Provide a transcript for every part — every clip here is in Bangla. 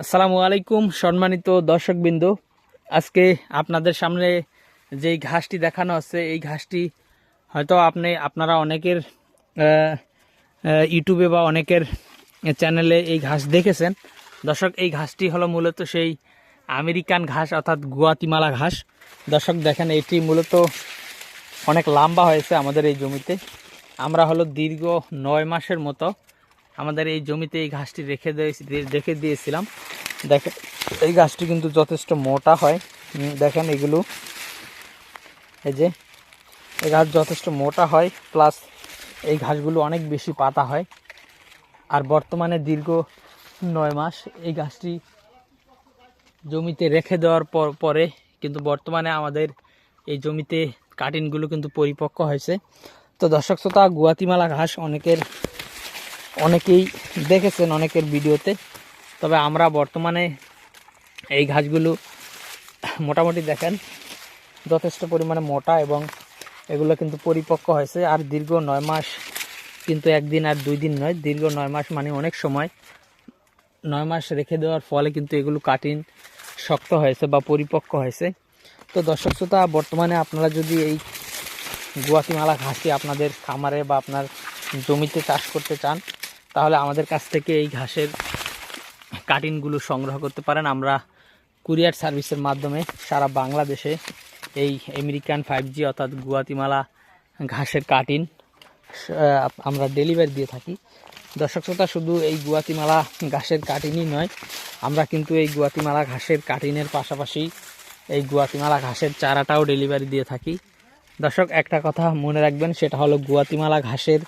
আসসালামু আলাইকুম, সম্মানিত দর্শকবৃন্দ। আজকে আপনাদের সামনে যেই ঘাসটি দেখানো আছে, এই ঘাসটি হয়তো আপনি, আপনারা অনেকের ইউটিউবে বা অনেকের চ্যানেলে এই ঘাস দেখেছেন। দর্শক, এই ঘাসটি হলো মূলত সেই আমেরিকান ঘাস, অর্থাৎ গুয়াতিমালা ঘাস। দর্শক, দেখেন, এটি মূলত অনেক লম্বা হয়েছে আমাদের এই জমিতে। আমরা হলো দীর্ঘ নয় মাসের মতো আমাদের এই জমিতে এই ঘাসটি রেখে রেখে দিয়েছিলাম। দেখেন, এই ঘাসটি কিন্তু যথেষ্ট মোটা হয়। দেখেন এগুলো। এই যে, এই ঘাস যথেষ্ট মোটা হয়, প্লাস এই ঘাসগুলো অনেক বেশি পাতা হয়। আর বর্তমানে দীর্ঘ নয় মাস এই গাছটি জমিতে রেখে দেওয়ার পর পরে কিন্তু বর্তমানে আমাদের এই জমিতে কাটিনগুলো কিন্তু পরিপক্ক হয়েছে। তো দর্শক শ্রোতা, গুয়াতিমালা ঘাস অনেকের অনেকেই দেখেছেন অনেকের ভিডিওতে, তবে আমরা বর্তমানে এই ঘাসগুলো মোটামুটি দেখেন, যথেষ্ট পরিমাণে মোটা এবং এগুলো কিন্তু পরিপক্ক হয়েছে, আর দীর্ঘ নয় মাস কিন্তু একদিন আর দুই দিন নয়, দীর্ঘ নয় মাস মানে অনেক সময়। নয় মাস রেখে দেওয়ার ফলে কিন্তু এগুলো কাটিন শক্ত হয়েছে বা পরিপক্ক হয়েছে। তো দর্শক শ্রোতা, বর্তমানে আপনারা যদি এই গুয়াতিমালা ঘাসটি আপনাদের খামারে বা আপনার জমিতে চাষ করতে চান তাহলে আমাদের কাছ থেকে এই ঘাসের কাটিনগুলো সংগ্রহ করতে পারেন। আমরা কুরিয়ার সার্ভিসের মাধ্যমে সারা বাংলাদেশে এই আমেরিকান ফাইভ জি অর্থাৎ গুয়াতিমালা ঘাসের কাটিন আমরা ডেলিভারি দিয়ে থাকি। দর্শক শ্রোতা, শুধু এই গুয়াতিমালা ঘাসের কাটিনই নয়, আমরা কিন্তু এই গুয়াতিমালা ঘাসের কাটিনের পাশাপাশি এই গুয়াতিমালা ঘাসের চারাটাও ডেলিভারি দিয়ে থাকি। দর্শক, একটা কথা মনে রাখবেন, সেটা হলো গুয়াতিমালা ঘাসের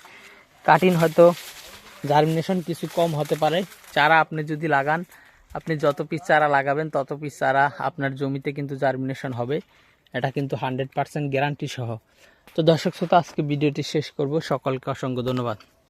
কাটিন হয়তো জার্মিনেশন কিছু কম হতে পারে। চারা আপনি যদি লাগান, আপনি যত পিস চারা লাগাবেন, তত পিস চারা আপনার জমিতে কিন্তু জার্মিনেশন হবে। এটা কিন্তু হান্ড্রেড পারসেন্ট গ্যারান্টি সহ। তো দর্শক শ্রোতা, আজকে ভিডিওটি শেষ করব। সকলকে অসংখ্য ধন্যবাদ।